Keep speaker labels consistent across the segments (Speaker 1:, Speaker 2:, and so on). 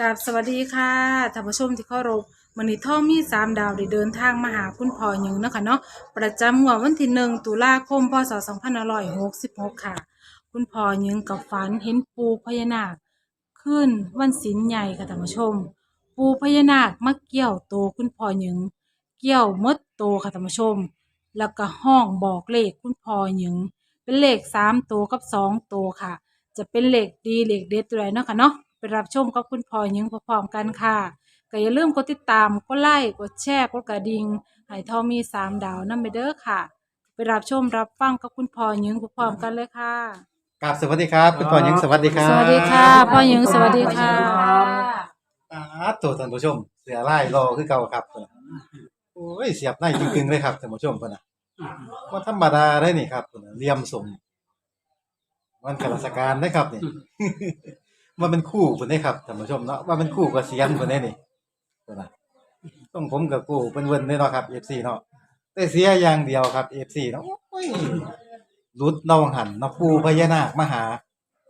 Speaker 1: กับสวัสดีค่ะท่านผู้ชมที่เคารพวันนี้ท่อมีสามดาวได้เดินทางมาหาคุณพ่อหยิงนะคะเนาะประจำงวดวันที่หนึ่งตุลาคมพศสองพันหกสิบหกค่ะ คุณพ่อหยิงกับฝันเห็นปูพญานาค ขึ้นวันศีลใหญ่ค่ะท่านผู้ชม ปูพญานาคมาเกี่ยวโตวคุณพ่อหยิง เกี่ยวมดโตวค่ะท่านผู้ชม แล้วก็ห้องบอกเลขคุณพ่อหยิง เป็นเลขสามตัวกับสองตัวค่ะ จะเป็นเลขดีเลขเด็ดตัวไหนเนาะค่ะเนาะ ไปรับชมกับคุณพ่อหยิงพร้อมๆกันค่ะก็อย่าลืมกดติดตามกดไลค์กดแชร์กดกระดิ่งให้ทอมีสามดาวนั่นไปเด้อค่ะ ไปรับชมรับฟังกับคุณพ่อหยิงพร้อมๆกันเลยค่ะ
Speaker 2: ครับสวัสดีครับ คุณพ่อหญิงสวัสดีครับ
Speaker 1: สวัสดีค่ะพ่อหยิงสวัสดีค่ะ
Speaker 2: อ่าตัวท่านผู้ชม เสียไล่รอคือเก่าครับเพิ่นน่ะโอ้ยเสียบในจริงๆเลยครับท่านผู้ชมเพิ่นน่ะว่าธรรมดาได้นี่ครับเพิ่นน่ะเลี่ยมสมวันข้าราชการได้ครับนี่ ว่าเป็นคู่เพิ่นได้ครับท่านผู้ชมเนาะว่าเป็นคู่กับเสียนเพิ่นได้นี่เพิ่นน่ะต้องผมกับกูเป็นเวินได้เนาะครับ FC เนาะแต่เสียอย่างเดียวครับ FC เนาะโอ้ยรุดนองหันเนาะปูพญานาคมาหา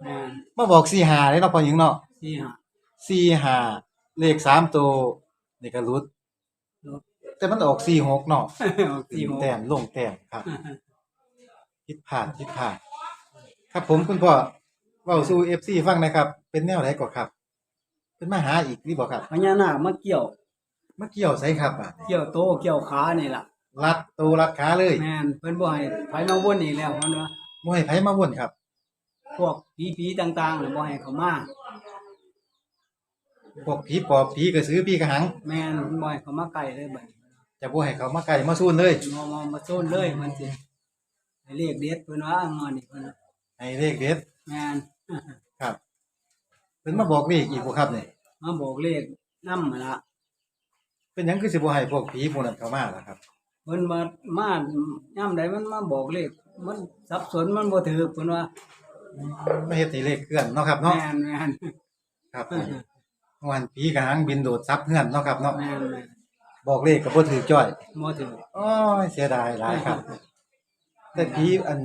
Speaker 3: แม่น
Speaker 2: มาบอกสี่หาเลยเนาะพอหญิงเนาะ
Speaker 3: สี่ห้า
Speaker 2: สี่หาเลขสามตัวนี่ก็รุด
Speaker 3: รุด
Speaker 2: แต่มันออกสี่หกเนาะ
Speaker 3: สี่หก
Speaker 2: แต้มลงแต้มครับผิดพลาดผิดพลาดครับผมคุณพ่อเว้าสู่เอฟซีฟังหนะครับ เป็นแนวไหนก่อนครับ เป็นมาหาอีกนี่บอกครับ
Speaker 3: พญานาคมาเกี่ยว
Speaker 2: มาเกี่ยวใส่ครับอะ
Speaker 3: เกี่ยวโตเกี่ยวขานี่ล่ะ
Speaker 2: รัดตัวรัดขาเลย
Speaker 3: แม่นเพิ่นบ่ให้ไผมาวนอีกแล้วเพิ่นว่า
Speaker 2: บ่ให้ไผมาวนครับ
Speaker 3: พวกผีๆต่างๆน่ะบ่ให้เขามา
Speaker 2: พวกผีปอบผีกระสือผีกระหัง
Speaker 3: แม่นเพิ่นบ่ให้เขามาใกล้เลยบัดนี้
Speaker 2: จะบ่ให้เขามาใกล้มาซูนเลย
Speaker 3: มามามาโซนเลยมันสิให้เรียกเด็ดเพิ่นว่างอนนี่เพิ่นว่า
Speaker 2: ให้เลขเด็ด
Speaker 3: แม่น
Speaker 2: ครับเพิ่นมาบอกเลขอีกบ่ครับนี่
Speaker 3: มาบอกเลขนำล่ะ
Speaker 2: เป็นหยังคือสิบ่ให้พวกผีพวกนั้นเข้ามาล่ะครับ
Speaker 3: เพิ่นมามายามใดมันมาบอกเลข มันสับสนมันบ่ถูกเพิ่นว่า
Speaker 2: ไม่เฮ็ดให้เลขเคลื่อนเนาะครับเนาะ
Speaker 3: แม่นแม่น
Speaker 2: ครับวันผีกระหังบินโดดซับเฮือนเนาะครับเนาะ
Speaker 3: แม่นแม่น
Speaker 2: บอกเลขก็บ่ถือจ้อย
Speaker 3: บ่ถูก
Speaker 2: โอ้ยเสียดายหลายครับ แต่ผีอัน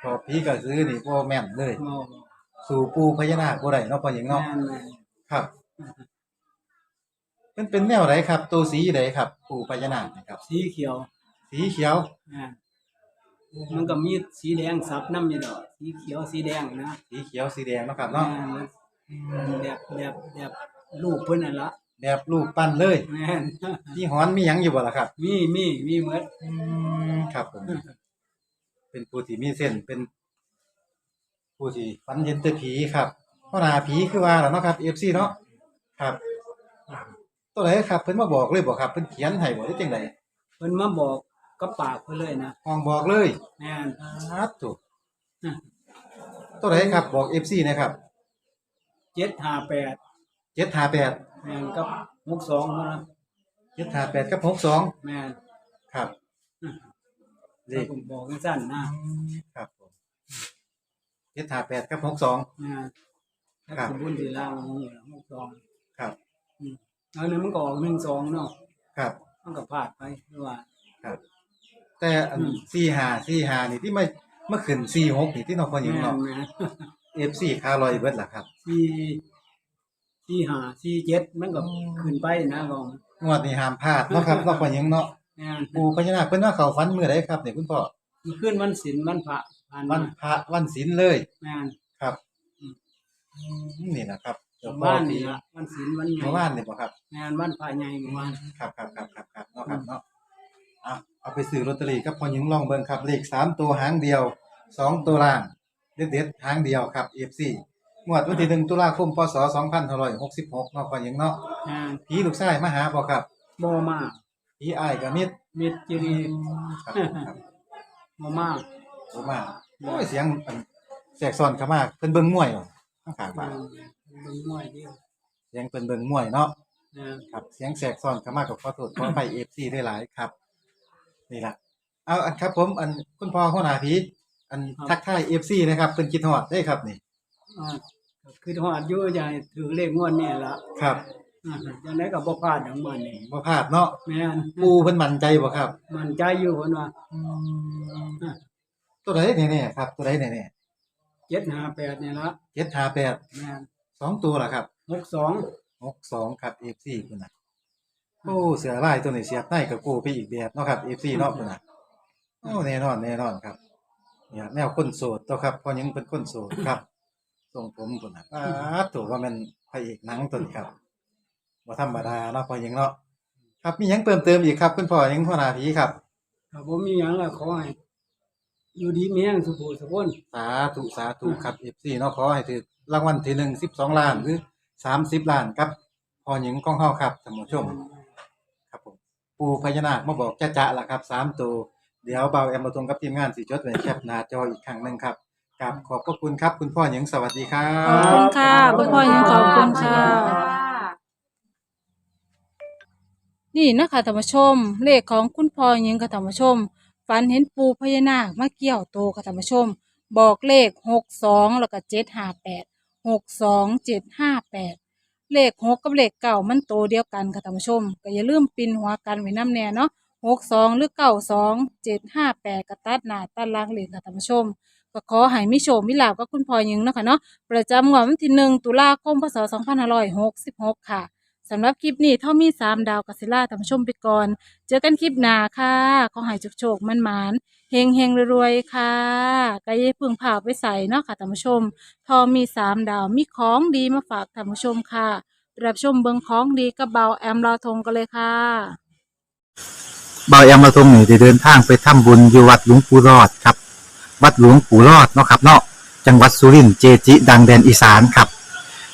Speaker 2: พอผีก็ซื้อนี่บ่แม่นเลย
Speaker 3: บ่
Speaker 2: สู่ปูพญานาคบ่ได้เนาะพ่อหญิงเนาะ
Speaker 3: แม่นแม่น
Speaker 2: ครับเป็นเป็นแนวไหนครับ ตัวสีใดครับ ปูพญานาคนี่ครับ
Speaker 3: สีเขียว
Speaker 2: สีเขียว
Speaker 3: อ่ามันก็มีสีแดงสับน้ำอยู่ดอกสีเขียวสีแดงนะ
Speaker 2: สีเขียวสีแดงเนาะครับเนาะ
Speaker 3: อ่ามันแบบแบบแบบลูกเพิ่นนั่นละ
Speaker 2: แบบรูปปั้นเลย
Speaker 3: แม่น
Speaker 2: ที่หอนมีหยังอยู่บ่ล่ะครับ
Speaker 3: มีมีมีหมด
Speaker 2: อืมครับผมเป็นผู้ที่มีเส้นเป็น ผู้ที่ฝันเห็นแต่ผีครับเพราะหน้าผีคือว่าแล้วเนาะครับ FC เนาะครับ ตัวไหนครับเพิ่นมาบอกเลยบ่ครับเพิ่นเขียนให้บ่ได้จังได
Speaker 3: เพิ่นมาบอกกับปากเพิ่นเลยนะ
Speaker 2: ห้องบอกเลย
Speaker 3: แม่น
Speaker 2: ครับถูกตัวไหนครับบอก FC นะครับ
Speaker 3: เจ็ดห้าแปด
Speaker 2: 758
Speaker 3: แม่นกับหกสองนะ
Speaker 2: 758กับ62
Speaker 3: แม่น
Speaker 2: ครับ เล
Speaker 3: แล้ว
Speaker 2: ข
Speaker 3: ผมบอกสั้นๆนะครับ
Speaker 2: ผม 758กับ62
Speaker 3: แม่นแล้ว
Speaker 2: ครับ
Speaker 3: สมบูรณ์สีล่างนี่ล่ะหกสอง
Speaker 2: ครับ
Speaker 3: แล้วนั้นมันก็ออกหนึ่งสองเนาะ
Speaker 2: ครับ
Speaker 3: มันก็พลาดไปหรือว่า
Speaker 2: ครับ แต่อัน
Speaker 3: อืม
Speaker 2: 45 45นี่ที่มามาขึ้น46นี่ที่น้องพ่อหญิง
Speaker 3: แม่น
Speaker 2: เนาะ
Speaker 3: แม่น
Speaker 2: FC คาร์ลอยเบิดล่ะครับ
Speaker 3: สี่สี่ห้าสี่เจ็ดมันก็ขึ้นไปนะกอง
Speaker 2: งวดนี้ห้ามพลาดเนาะครับนอกจากหยังเนาะ
Speaker 3: งาน
Speaker 2: ปู่พญานาคเพิ่นว่าเขาฝันมื้อใดครับเนี่ยคุณพ่อ
Speaker 3: มันขึ้นวันศิลวันพระ ผ่าน
Speaker 2: วั
Speaker 3: มาน
Speaker 2: พระวันศีลเลย
Speaker 3: งาน
Speaker 2: ครับ
Speaker 3: อืม
Speaker 2: อืมนี่นะครับเจ้าพ่อ
Speaker 3: บ้าน
Speaker 2: ที่
Speaker 3: นี่ละวันศิลวันใหญ่
Speaker 2: เมื่อวานนี่บ่ครับ
Speaker 3: งานวันพระใหญ่เมื่อวาน
Speaker 2: ครับครับครับครับครับเนาะครับเนาะอะเอาไปซื้อลอตเตอรี่กับพ่อหญิงลองเบิ่งครับเลขสามตัวหางเดียวสองตัวล่างเด็ดๆหางเดียวครับ FC งวดวันที่หนึ่งตุลาคมพศ2566เนาะพ่อหญิงเนาะ
Speaker 3: งาน
Speaker 2: ผีลูกชายมาหาบ่ครับ
Speaker 3: บ่มาก
Speaker 2: ผีอ้ายกับมิตร
Speaker 3: มิตรจิรี
Speaker 2: ครับครับ
Speaker 3: บ่มาก
Speaker 2: โอ้มาโอ้ยเสียงอันแสกซ้อนเข้ามาเพิ่นเบิ่งมวยเหรอข้างข้างบ้าน
Speaker 3: เบิ่งมวยเดียว
Speaker 2: เสียงเพิ่นเบิ่งมวยเนาะ
Speaker 3: งาน
Speaker 2: ครับ เสียงแสกซ้อนเข้ามากับขอโทษขออภัย FC ได้หลายครับ นี่ล่ะเอาอันครับ ผมอันคุณพ่อหัวหน้าผีอันทักทาย FC นะครับเพิ่นคิดฮอดได้ครับนี่
Speaker 3: อ่าก็คือฮอดอยู่ใหญ่ถือเลขงวดนี่ล่ะ
Speaker 2: ครับ
Speaker 3: อ่าจังได๋ก็บ่พลาดของมันนี่
Speaker 2: บ่พลาดเนาะ
Speaker 3: แม่น
Speaker 2: ปูเพิ่นมั่นใจบ่ครับ
Speaker 3: มันใจอยู่เพิ่นว่า
Speaker 2: ตัวใดแน่ๆครับ ตัวใดแน่
Speaker 3: 758นี่ละ
Speaker 2: ๆ758
Speaker 3: แม่น
Speaker 2: สองตัวล่ะครับ
Speaker 3: 62
Speaker 4: หกสองครับเอฟซีคุณนะโอ้เสือลายตัวนี้เสียบในกับกูไปอีกแบบเนาะครับเอฟซีเนาะคุณนะโอ้แน่นอนแน่นอนครับ เนี่ยแนวคนโสดตัวครับเพอยังเป็นคนโสดครับทรงผมคุณนะอ้าตัวว่ามันพระเอกหนังตัวนี้ครับว่าธรรมดาเนาะพอยังเนาะครับมีหยังเติมเติมอีกครับ คุณพ่อยังพ่อนาทีครับ
Speaker 3: ถ้าบ่มีหยังล่ะขอให้ อยู่ดีมีแรงสุขสุขคน
Speaker 4: สาธุสาธุครับเอฟซีเนาะขอให้ถือรางวัลที่หนึ่งสิบสองล้านหรือสามสิบล้านครับพอหญิงก้องเฮาครับท่านผู้ชม ครับผมปูพญานาคมาบอกจะจะละครับสามตัวเดี๋ยวเบาแอมมาตรงกับทีมงานสีจดไว้แคปหน้าจออีกครั้งหนึ่งครับกับขอบพระคุณครับ คุณพ่อหญิงสวัสดีครั
Speaker 1: ขอบคุณ
Speaker 4: บ
Speaker 1: ค่ะคุณพ่อยังขอบคุณค่ะ นี่นะคะธรรมชม เลขของคุณพ่อยังกับธรรมชม ฝันเห็นปูพญานาคมาเกี่ยวโตกับธรรมชม บอกเลขหกสองแล้วก็เจ็ดห้าแปดหกสองเจ็ดห้าแปดเลขหกกับเลขเก่ามันโตเดียวกันค่ะธรรมชม ก็อย่าลืมปินหัวกันไว้น้ำแน่เนาะหกสองหรือเก้าสองเจ็ดห้าแปดกระตัดหนาตัดล่างเลขค่ะธรรมชม ก็ขอให้มิโชคมิลาภกับคุณพอยิงเนาะค่ะเนาะประจำวันที่หนึ่งตุลาคมพศสองพันห้าร้อยหกสิบหกค่ะ สำหรับคลิปนี้เท่ามีสามดาวกัสิล่าท่านผู้ชมไปก่อน เจอกันคลิปหน้าค่ะ ขอให้โชคโชคมันมานเฮงเฮงรวยๆค่ะก็อยิ่เพึ่งผ่าไปใส่เนาะค่ะท่านผู้ชมทอมีสามดาวมีของดีมาฝากท่านผู้ชมค่ะรับชมเบิงของดีกับเบาแอมลาทงกันเลยค่ะ
Speaker 2: เบาแอมมาทรงนี่ได้เดินทางไปทำบุญอยู่วัดหลวงปู่รอดครับ วัดหลวงปู่รอดเนาะครับเนาะจังหวัดสุรินทร์เจจิ ดังแดนอีสานครับ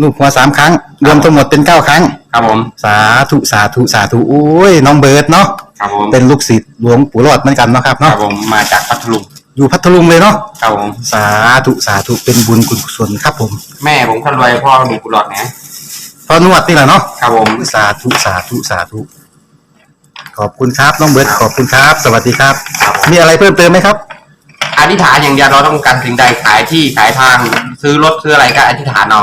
Speaker 2: ลูกหัวสามครั้ง รวมทั้งหมดเป็นเก้าครั้ง
Speaker 5: ครับผม
Speaker 2: สาธุสาธุสาธุโอ้ยน้องเบิร์ดเนาะ
Speaker 5: ครับผม
Speaker 2: เป็นลูกศิษย์หลวงปู่รอดเหมือนกันเนาะครับ
Speaker 5: ครั
Speaker 2: เนาะ
Speaker 5: บผมมาจากพัทลุง
Speaker 2: อยู่พัทลุงเลยเนาะ
Speaker 5: ครับผม
Speaker 2: สาธุสาธุเป็นบุญคุณกุศลครับผม
Speaker 5: แม่ผมคนรวยพ่อมีกุหลาบนะ
Speaker 2: พอนวดนี่แหละเนาะ
Speaker 5: ครับผม
Speaker 2: สาธุสาธุสาธุขอบคุณครับน้องเบิร์ดขอบคุณครับ สวัสดีครับ
Speaker 5: ครับผม
Speaker 2: มีอะไรเพิ่มเติมไหมครับ
Speaker 5: อธิษฐานอย่างเดียวเราต้องการสิ่งใดขายที่ขายทาง ซื้อรถซื้ออะไรก็อธิษฐานเอา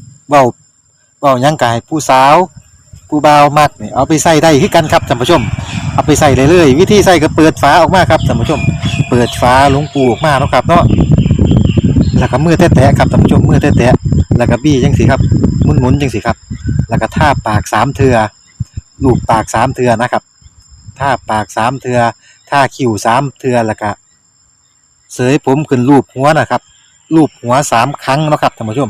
Speaker 2: เว้าเว้าหยังกายผู้สาวผู้บ่าวมักนี่เอาไปใส่ได้คือกันครับท่านผู้ชม เอาไปใส่เลยเลยวิธีใส่ก็เปิดฝาออกมาครับท่านผู้ชม เปิดฝาหลวงปูออกมาเนาะครับเนาะแล้วก็มือแตะๆครับท่านผู้ชมมือแตะๆแล้วก็บี้จังสิครับหมุนๆจังสิครับ แล้วก็ท่าปากสามเทือลูบปากสามเทือนะครับท่าปากสามเทือท่าคิ้วสามเทือแล้วก็เสยผมขึ้นรูปหัวนะครับรูปหัวสามครั้งนะครับท่านผู้ชม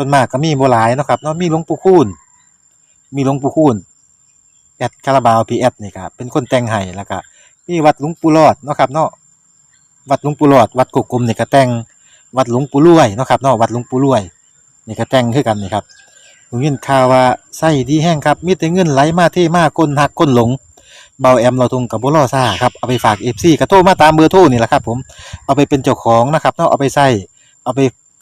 Speaker 2: ส่วนมากก็มีบหลายเนาะครับเนาะมีหลวงปู่คูณมีหลวงปู่คูณแอดคาราบาวพีแอดนี่ครับเป็นคนแต่งให้แล้วก็มีวัดหลวงปู่รอดเนาะครับเนาะวัดหลวงปู่รอด วัดกกกลมนี่ก็แต่งวัดหลวงปู่รวยเนาะครับเนาะวัดหลวงปู่รวยนี่ก็แต่งคือกันนี่ครับผมยินข่าวว่าไส้ดีแห้งครับมีแต่เงินไหลมาเทมากคนหักคนหลงเบาแอมเราทุงกับบุรอซ่าครับเอาไปฝากเอฟซีกระโทรมาตามเบอร์โทรนี่แหละครับผมเอาไปเป็นเจ้าของนะครับเนาะเอาไปใส่เอาไป